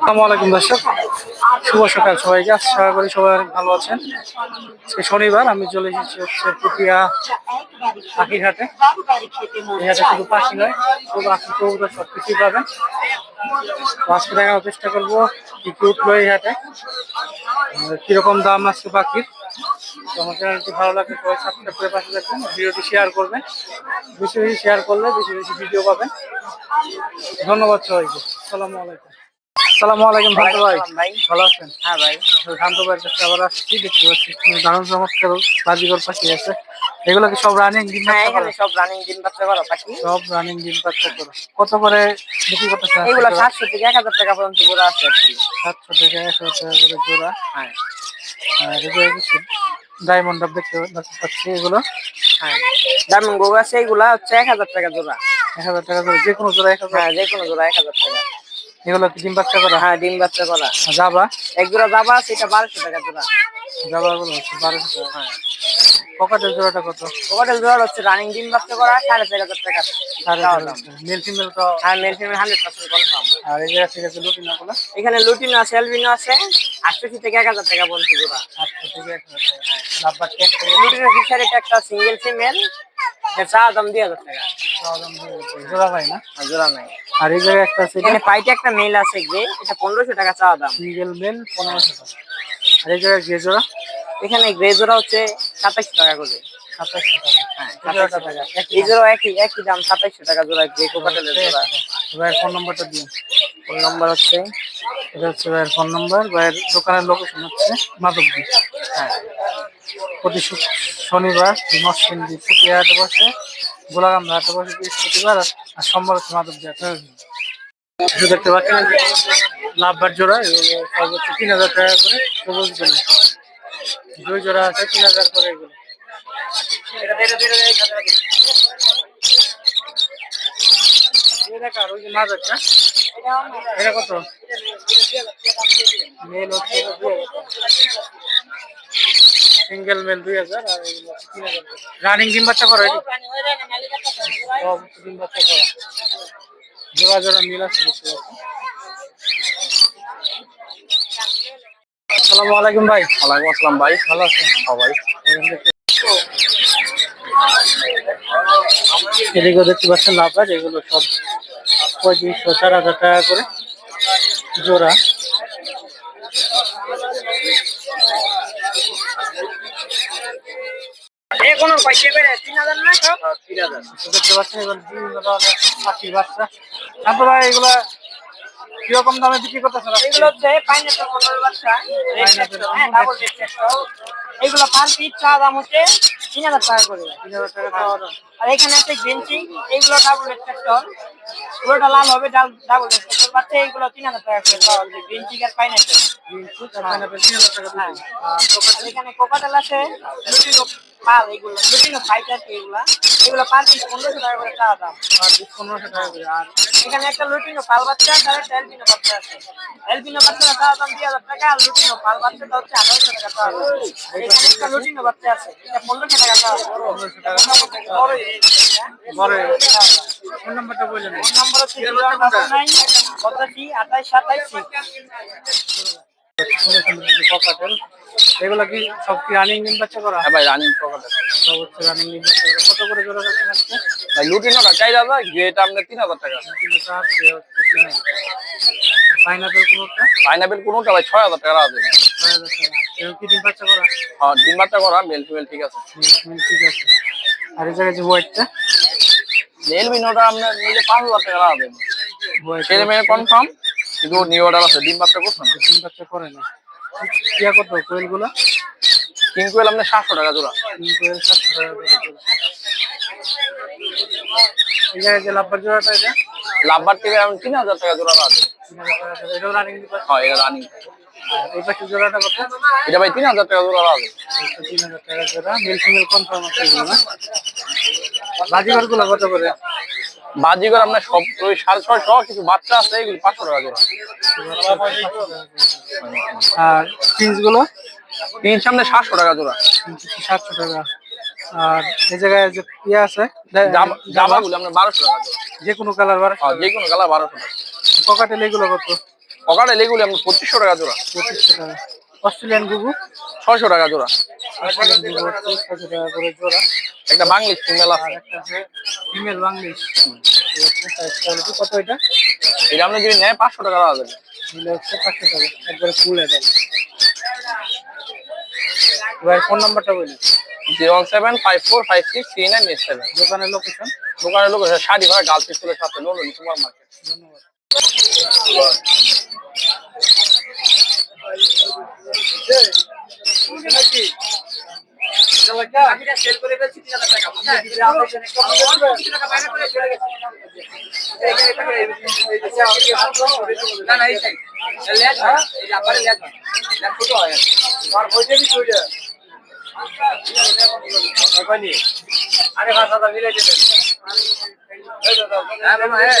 আসসালামু আলাইকুম দর্শক। শুভ সকাল সবাইকে। আশা করি সবাই অনেক ভালো আছেন। আজকে শনিবার, আমি চলে এসেছি হচ্ছে পুটিয়া পাখির হাটে। শুধু পাখি নয় কবুতর সব কিছুই পাবেন। আজকে দেখানোর চেষ্টা করব কি কি উঠল এই হাটে কীরকম দাম আছে পাখির। আমার চ্যানেলটি ভালো লাগলে সবাই সাবস্ক্রাইব করে পাশে থাকবেন ভিডিওটি শেয়ার করবেন। বেশি বেশি শেয়ার করলে বেশি বেশি ভিডিও পাবেন। ধন্যবাদ সবাইকে। আসসালামু আলাইকুম। আসসালামু আলাইকুম ভাই। ভাই। ভালো আছেন? হ্যাঁ ভাই। শান্ত ভাইয়ের কাছে আবার আসছি দেখতে পাচ্ছি দারুণ চমৎকার বাজিগর পাখি আছে। এগুলো কি সব রানিং ডিম হ্যাঁ এখানে সব রানিং বাচ্চা করা পাখি। সব রানিং ডিম বাচ্চা করে। কত করে বিক্রি এগুলো সাতশো থেকে এক হাজার টাকা পর্যন্ত জোড়া আছে আর কি। সাতশো থেকে একশো টাকা করে জোড়া। হ্যাঁ। আর এগুলো কিছু ডায়মন্ড আপ দেখতে পাচ্ছি এগুলো। হ্যাঁ। ডায়মন্ড গোগ আছে এগুলা হচ্ছে এক হাজার টাকা জোড়া। এক হাজার টাকা করে যে কোনো জোড়া এক হাজার। হ্যাঁ যে কোনো জোড়া এক হাজার টাকা। এগুলো কি ডিম বাচ্চা করা? হ্যাঁ ডিম বাচ্চা করা। যাবা এক জোড়া যাবা আছে এটা বারোশো টাকা জোড়া। যাবা গুলো হচ্ছে বারোশো টাকা হ্যাঁ। পকেটের জোড়াটা কত? ওভারটেল জোড়া হচ্ছে রানিং ডিম বাচ্চা করা সাড়ে চার হাজার টাকা। মেল ফিমেল তো হ্যাঁ male female hundred percent confirm আর এই জায়গা থেকে আছে লুটিনা গুলো এখানে লুটিনো আছে এলবিনো আছে আটশোশি থেকে এক হাজার টাকা পর্যন্ত জোড়া। আটশো থেকে এক হাজার টাকা হ্যাঁ। লুটিনো ফিশার একটা সিঙ্গেল ফিমেল চা দাম দুই হাজার টাকা। সরঞ্জাম জোড়া ভাই না? আর জোড়া নাই আর এই জায়গায় একটা আছে এখানে পাইটে একটা মেল আছে গ্রে এটা পনেরোশো টাকা চাওয়া দাম। সিঙ্গেল মেল পনেরোশো টাকা। আর এই জায়গায় যে এখানে গ্রেজোড়া হচ্ছে সাতাইশশো টাকা করে। সাতাশশো টাকা। হ্যাঁ টাকা। একই একই দাম সাতাইশশো টাকা জোড়া গ্রে কোকাটেলের জোড়া। ভাইয়ের ফোন নম্বরটা দিন ফোন নম্বর হচ্ছে? এটা হচ্ছে ভাইয়ের ফোন নম্বর। ভাইয়ের দোকানের লোকেশন হচ্ছে মাধবদী হ্যাঁ। প্রতি শনিবার মসজিন্দি পুটিয়া হাটে বসে গোলাগান্ধা হাটে বসে বৃহস্পতিবার আর- সোমবার হচ্ছে হাটে দেখতে পাচ্ছেন লাভবার জোড়া সর্বোচ্চ তিন হাজার টাকা করে সবুজগুলো দুই জোড়া আছে, তিন হাজার করে এগুলো। এটা কত? মেল হচ্ছে সিঙ্গেল মেল দুই হাজার আর রানিং ডিম বাচ্চা করা ডিম বাচ্চা করা। জোড়া জোড়া মিল আছে দেখতে আসসালামু আলাইকুম ভাই। ওয়ালাইকুম আসসালাম ভাই ভালো আছেন ভাই এদিকেও দেখতে পাচ্ছেন লাভবার এগুলো সব পঁয়ত্রিশশো চার হাজার টাকা করে জোড়া। এ কোনো পয়সা বেড়ে তিন হাজার না তিন হাজার। তো দেখতে এবার বিভিন্ন ধরনের পাখির বাচ্চা। তারপর ভাই এগুলা কীরকম দামে বিক্রি করতেছেন এগুলো হচ্ছে পাইনাপেল কন্ট্রোল বাচ্চা। Pineapple হ্যাঁ ডাবল এইগুলো পার পিস চা দাম হচ্ছে তিন হাজার টাকা করে। তিন হাজার টাকা আর এখানে আছে গ্রিন চিং এইগুলো ডাবল রেস্ট্রাক্টর পুরোটা লাল হবে ডাবল রেস্ট্রাক্টর বাচ্চা এইগুলো তিন হাজার টাকা করে। পাওয়া গ্রিন চিং আর পাইনাপেল হ্যাঁ। আর এখানে কোকাটেল আছে পাল ফাইটার এগুলা। এগুলো পার পিস পনেরোশো টাকা করে চা দাম। পনেরোশো টাকা করে আর এখানে একটা লুটিনো পাল বাচ্চা আর একটা এলবিনো বাচ্চা আছে। এলবিনো দাম দুই হাজার টাকা আর লুটিনো পাল বাচ্চাটা হচ্ছে আঠারোশো টাকা চা দাম। এখানে একটা লুটিনো বাচ্চা আছে এটা পনেরোশো টাকা চা দাম। পনেরোশো টাকা। বড় হ্যাঁ? বড় ফোন নাম্বারটা বললেন ফোন নাম্বার হচ্ছে জিরো ডাবল নাইন ককাটেল এগুলো কি সব কি রানিং ডিম বাচ্চা করা? হ্যাঁ ভাই রানিং সব হচ্ছে রানিং ডিম বাচ্চা করা। কত করে জোড়া রাখছেন আজকে? ভাই লুটিনোটা চাই দাদা গ্রেটা আপনার তিন হাজার টাকা। পাইনাপেল কোনোটা? পাইনাপেল কোনোটা ভাই ছয় হাজার টাকা আছে। ছয় হাজার টাকা। এরকম কি ডিম বাচ্চা করা? হ্যাঁ ডিম বাচ্চা করা মেল ফিমেল ঠিক আছে। হুম, ঠিক আছে। আর এই জায়গায় যে হোয়াইটটা মেল বিনোটা আপনার নিলে পাঁচ হাজার টাকা আছে। ছেলে মেয়ে কনফার্ম কিন্তু নিউ অর্ডার আছে ডিম বাচ্চা করছে? না ডিম বাচ্চা করে না। কিয়া কত কোয়েলগুলো? কিন্তু আপনার সাতশো টাকা জোড়া। তিন কোয়েল সাতশো টাকা জোড়া। এই জায়গায় যে লাভবার জোড়াটা এটা? লাভবার থেকে আমি তিন হাজার টাকা জোড়া আছে। এটাও রানিং হ্যাঁ এটা রানিং এই জোড়াটা কত? এটা ভাই তিন হাজার টাকা জোড়া আছে তিন হাজার টাকা জোড়া। মেল ফিমেল কনফার্ম আছে এগুলো না? কত করে? বাজিগর আপনার সব ওই সাড়ে ছয়শো কিছু বাচ্চা আছে এগুলি পাঁচশো টাকা জোড়া আর পিন্সগুলো তিন সামনে সাতশো টাকা জোড়া। সাতশো টাকা। আর এই জায়গায় যে ইয়ে আছে জামা গুলো আপনার বারোশো টাকা যে কোনো কালার বার হ্যাঁ যে কোনো কালার বারোশো টাকা। পকেটেল এগুলো কত? পকাটেল এগুলি আপনার পঁচিশশো টাকা জোড়া। পঁচিশশো টাকা। অস্ট্রেলিয়ান গুগু ছয়শো টাকা জোড়া। ছশো টাকা করে জোড়া। একটা বাংলিশ ফিমেল আছে। একটা আছে ফিমেল বাংলিশ। কত এটা? এটা আপনি যদি নেয় পাঁচশো টাকা দেওয়া যাবে। নিলে হচ্ছে পাঁচশো টাকা। একবারে ফুল অ্যাডাল ভাই ফোন নাম্বারটা বলি। Zero one seven five four five six three nine eight seven. দোকানের লোকেশন দোকানের লোক শাড়ি ভাড়া গার্লস স্কুলের সাথে লোন সুপার মার্কেট ধন্যবাদ। না না এই সাইড লেজ হ্যাঁ এই যে লেজ আর ভাষা মিলে যেতে হ্যাঁ হ্যাঁ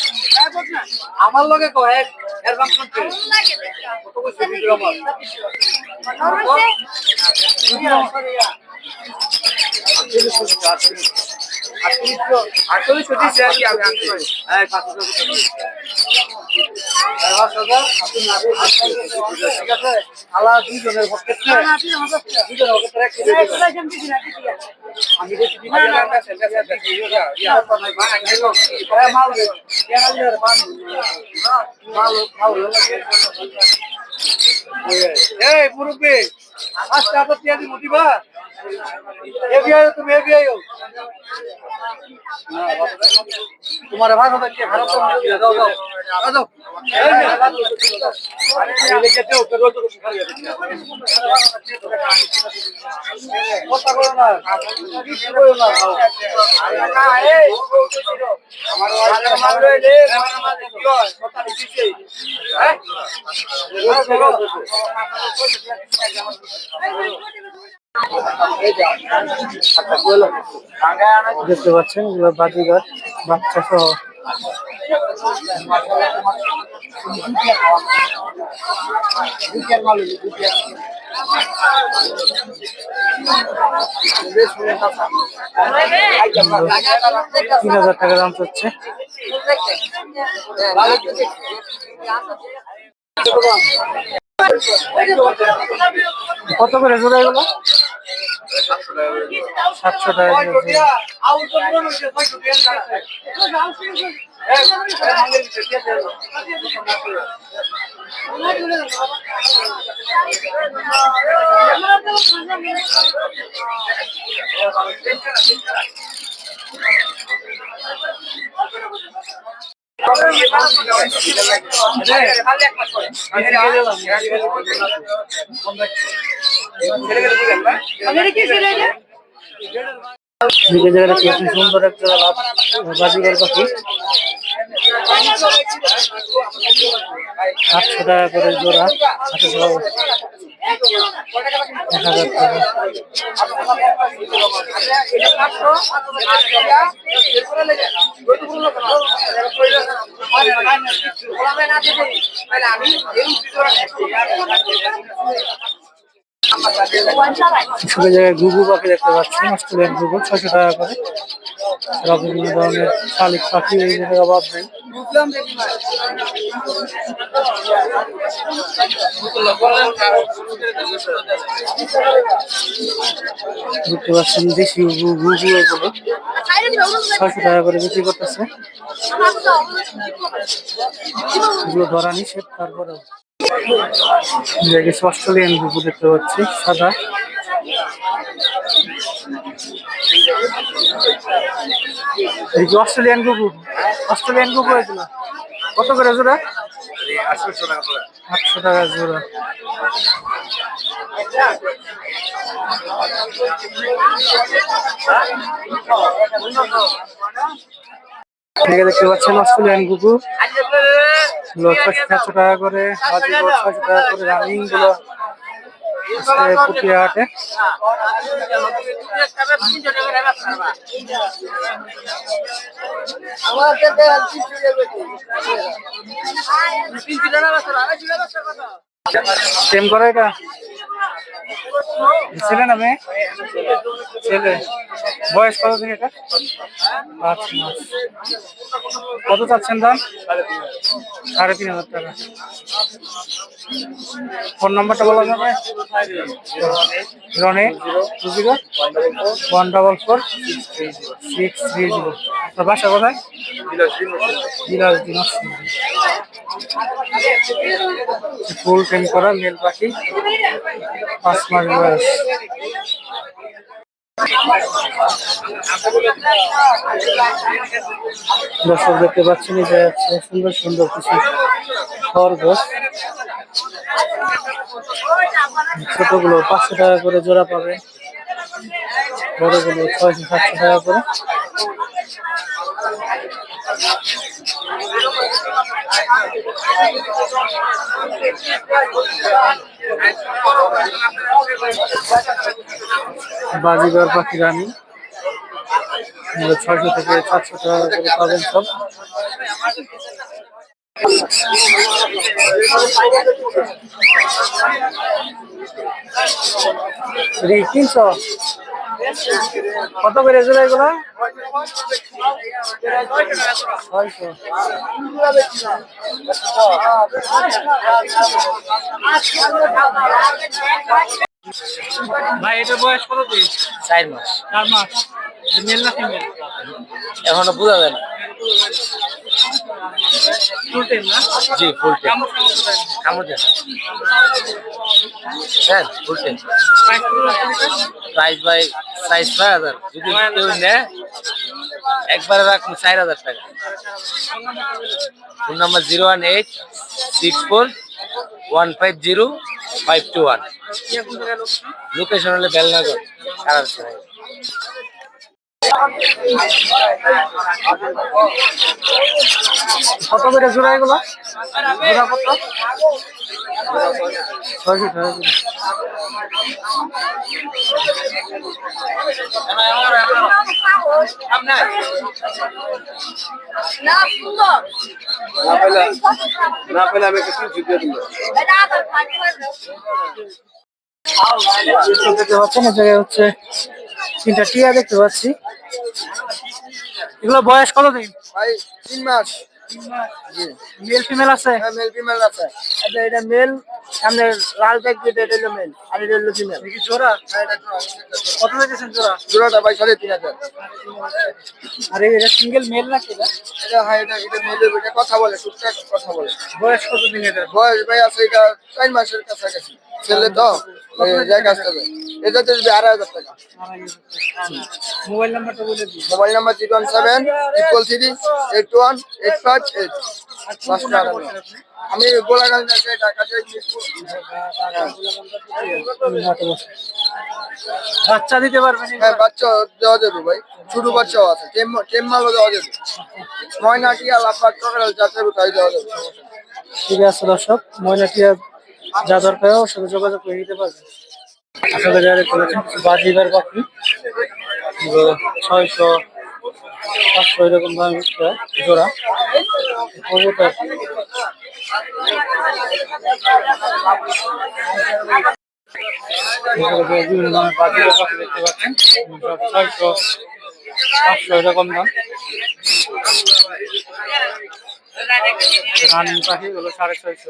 আমার লগে কো এক অ্যাডভান্স করতে কত কইছে ভিডিও আমার আটচল্লিশ সত্যি শেয়ার কি আমি আনতে পারি হ্যাঁ ঠিক আছে আলা দুইজনের ভক্তের দুইজনের কেজি আমি এ মাল মাল মাল এই মুরব্বি আজকে আবার তিয়াদি মতিবা এ তুমি এ বিয়ে তোমার দাও দাও দেখতে পাচ্ছেন বাজিঘর বাচ্চা সহ তিন হাজার টাকা দাম চাচ্ছে কত করে জোড়া এগুলো? সাতশো টাকা সুন্দর একটা লাভ বাজিগার পাখি আটশো টাকা করে জোড়া আটশো এক হাজার টাকা। সব জায়গায় ঘুঘু পাখি দেখতে পাচ্ছি অস্ট্রেলিয়ান ঘুঘু ছশো টাকা করে। সব বিভিন্ন ধরনের শালিক পাখি, এই অভাব নেই। দেখতে পাচ্ছেন দেশি ঘুঘু এগুলো ছয়শো টাকা করে বিক্রি করতেছে। এগুলো ধরা নিষেধ, তারপরেও। কিছু অস্ট্রেলিয়ান ঘুঘু দেখতে পাচ্ছি, সাদা। যে অস্ট্রেলিয়ান ঘুঘু অস্ট্রেলিয়ান ঘুঘু এগুলো কত করে জোড়া? আটশো টাকা জোড়া। এদিকে দেখতে পাচ্ছেন অস্ট্রেলিয়ান ছয়শো সাতশো টাকা করে ছয়শো টাকা করে, রানিংগুলো সেম করে এটা? ছেলে না মেয়ে? ছেলে। বয়স কত দিন এটা? পাঁচ মাস। কত চাচ্ছেন দাম? সাড়ে তিন হাজার টাকা। ফোন নাম্বারটা বলা যাবে? রনে two zero one double four, six three zero. আপনার বাসা কোথায়? ফুল টাইম করা, মেল পাখি। পাঁচ মাস বয়স দর্শক দেখতে পাচ্ছেন যে সুন্দর সুন্দর কিছু খরগোশ। ছোটগুলো পাঁচশো টাকা করে জোড়া পাবে। বড়গুলো ছয়শো, সাতশো টাকা করে। বাজিগর পাখি রানী। ছয়শো থেকে সাতশো টাকা পাবেন সব। তিনশো। কত করে জোড়া এগুলো? ছয়শো ভাই এটা বয়স কত দিন? চার মাস। চার মাস। মেল না ফিমেল এখনও বোঝা যায় না। ফুল টাইম না? জি ফুল টাইম কামড় দেন হ্যাঁ ফুল টাইম Price কত রাখছেন এটা? প্রাইস বাই সাইজ ছয় হাজার যদি একবারে রাখুন চার হাজার টাকা phone number zero one eight six four one five zero five two one? Location হলে বেলনগর কত করে জোড়া এগুলো জোড়া কত ছয়শো টাকা না না পেলে না পেলে আমি একটু জিতে দিব এটা আবার ফাটি হয়ে দেখতে পাচ্ছেন জায়গায় হচ্ছে তিনটা টিয়া দেখতে পাচ্ছি। এগুলো বয়স কত দিন ভাই তিন মাস। মেল ফিমেল আছে? হ্যাঁ মেল ফিমেল আছে। এটা এটা মেল সামনে লাল ট্যাগ যেটা এটা হলো মেল আর এটা হলো ফিমেল দেখি জোড়া? কত জোড়া? জোড়াটা ভাই সাড়ে তিন হাজার। আর এটা সিঙ্গেল মেল নাকি এটা? এটা হ্যাঁ এটা এটা মেলের এটা কথা বলে টুকটাক কথা বলে। বয়স কত দিন এটা বয়স ভাই আছে এটা চার মাসের কাছাকাছি। ছেলে তো এটা তো যদি আড়াই হাজার টাকা। মোবাইল নাম্বারটা বলে দিই mobile number zero one seven triple three eight one eight five eight পাঁচটা আমি ঢাকা বাচ্চা দিতে পারবেন হ্যাঁ বাচ্চা দেওয়া যাবে ভাই। ছোট বাচ্চাও আছে। টেম মালও দেওয়া যাবে। ময়না টিয়া লাফাট কাকড়াল যা চাইবে তাই দেওয়া যাবে। ঠিক আছে দর্শক ময়নাটিয়া যা দরকার ওর সাথে যোগাযোগ করে নিতে পারবেন। আসলে যারা করেছেন বাজিবার বাকি ছয়শো, পাঁচশো এরকম দাম জোড়া। কবুতর। বিভিন্ন বাজিবার পাখি দেখতে পাচ্ছেন। ছয়শো, পাঁচশো এরকম দাম। রানিং পাখি গুলো সাড়ে ছয়শো।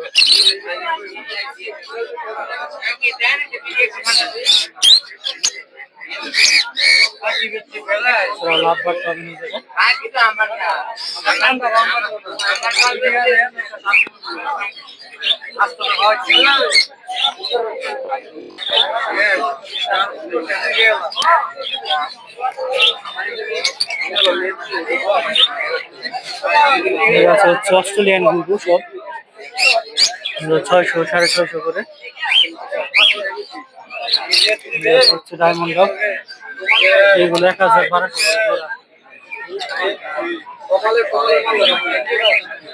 লাভ বাদ পাবেন এই জায়গায়। এর আছে হচ্ছে অস্ট্রেলিয়ান গুগু সব। এগুলো ছয়শো, সাড়ে ছয়শো করে। হচ্ছে ডায়মন্ড কাপ এইগুলো এক হাজার বারোশো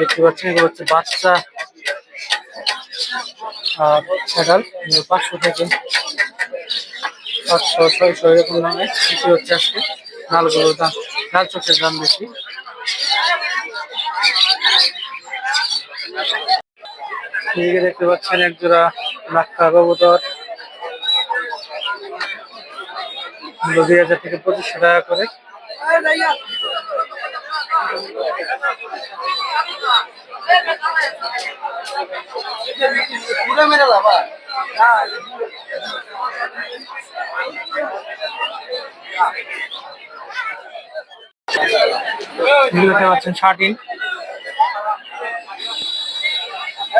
দেখতে পাচ্ছেন, এগুলো হচ্ছে বাচ্চা আর ছাগল পাঁচশো থেকে সাতশো ছয়শো এরকম দামে বিক্রি হচ্ছে আজকে। লালগুলোর দাম লাল চোখের দাম বেশি। এদিকে দেখতে পাচ্ছেন এক জোড়া লাক্ষা কবুতর। দুই হাজার থেকে পঁচিশশো টাকা করে। দেখতে পাচ্ছেন শার্টিন।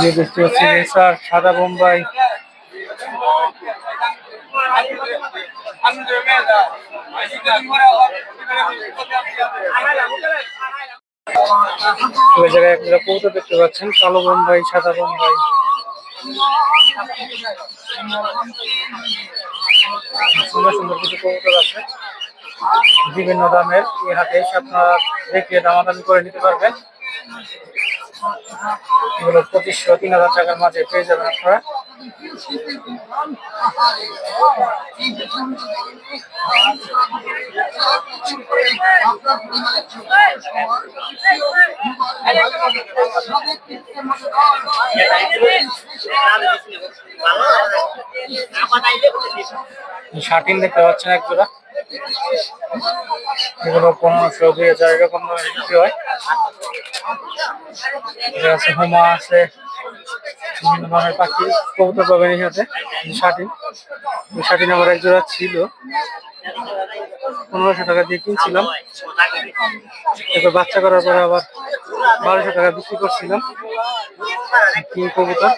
যে দেখতে পাচ্ছি রেসার সাদা বোম্বাই। ওই জায়গায় আপনারা কৌতো দেখতে পাচ্ছেন, কালো বোম্বাই, সাদা বোম্বাই। সুন্দর সুন্দর কিছু কবুতর আছে। বিভিন্ন দামের এই এসে আপনারা দেখে দামাদামি করে নিতে পারবেন। এগুলো পঁচিশশো, তিন হাজার টাকার মাঝে পেয়ে যাবেন আপনারা। শার্টিন দেখতে পাচ্ছেন এক এগুলো পনেরোশো দুই হাজার এরকম বিক্রি হয়? আছে হোমা, আছে বিভিন্ন ধরনের পাখি, কবুতর পাবেন সাথে এই শার্টিন আমার এক জোড়া ছিল। পনেরোশো টাকা দিয়ে কিনছিলাম। এবার বাচ্চা করার পরে আবার বারোশো টাকা বিক্রি করছিলাম। কবুতর?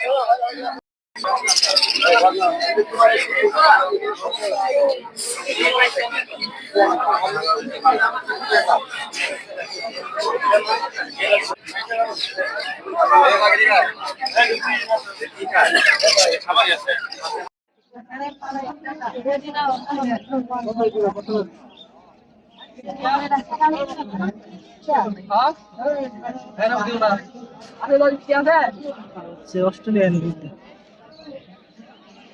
অস্ট্রেলিয়ান বুঝতে দেখতে পাচ্ছি গুগু পাখি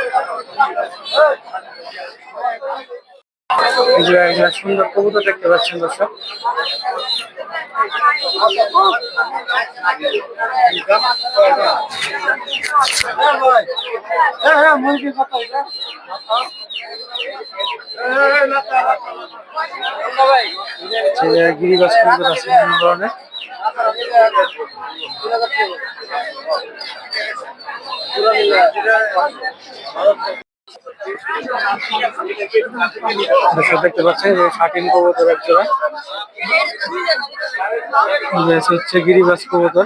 সুন্দর কবুতর দেখতে পাচ্ছেন দর্শক। গিরিবাস কবুতর আছে বিভিন্ন ধরনের। দর্শক দেখতে পাচ্ছেন যে শাটিন কবুতর এক জোড়া। হচ্ছে গিরিবাস কবুতর।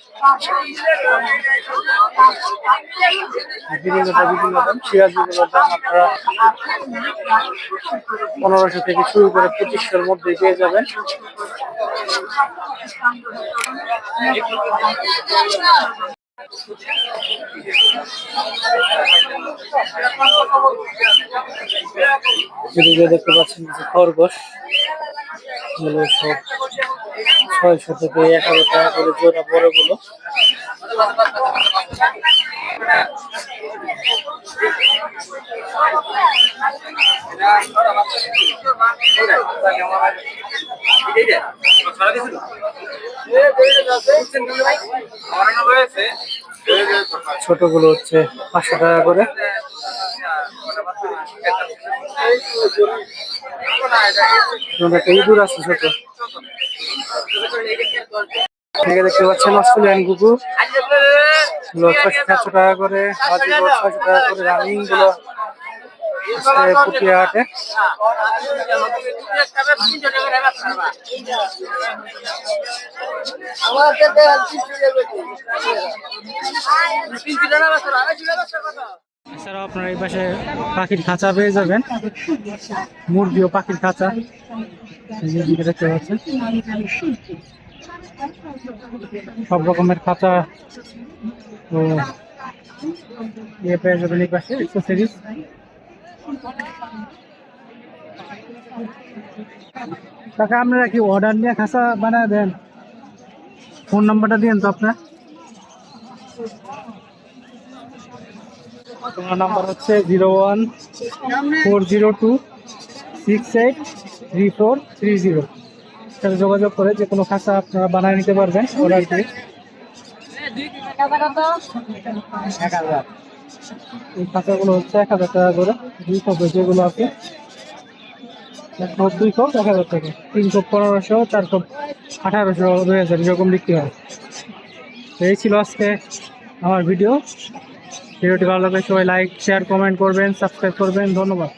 বিভিন্নটা বিভিন্ন দাম সিরাজগুলোর দাম আপনারা পনেরোশো থেকে শুরু করে পঁচিশশোর মধ্যে পেয়ে যাবেন এদিকে দেখতে পাচ্ছেন যে খরগোশ এগুলো সব ছয়শো থেকে হাজার টাকা করে জোড়া বড়গুলো। ছোটগুলো হচ্ছে পাঁচশো টাকা করে। ইঁদুর আছে ছোট। এদিকে দেখতে পাচ্ছেন অস্ট্রেলিয়ান ছয়শো সাতশো টাকা করে ছয়শো টাকা করে, রানিংগুলো আছে এছাড়াও আপনারা এই পাশে পাখির খাঁচা পেয়ে যাবেন। মুরগি ও পাখির খাঁচা। সব রকমের খাঁচা ও ইয়ে পেয়ে যাবেন এই পাশে আপনারা কি অর্ডার নিয়ে খাঁচা বানায় দেন? ফোন নাম্বারটা দিন তো আপনার। তোমার নাম্বার হচ্ছে zero one four zero two six eight three four three zero সাথে যোগাযোগ করে যে কোনো খাঁচা আপনারা বানিয়ে নিতে পারবেন অর্ডার দিয়ে। এই খাঁচাগুলো হচ্ছে এক হাজার টাকা করে। দুই খোপ যেগুলো আছে। এক দুই খোপ এক হাজার টাকা। তিন খোপ পনেরোশো, চার খোপ আঠারোশো দুই হাজার এরকম বিক্রি হয়। এই ছিল আজকে আমার ভিডিও। ভিডিওটি ভালো লাগলে সবাই লাইক শেয়ার কমেন্ট করবেন সাবস্ক্রাইব করবেন। ধন্যবাদ।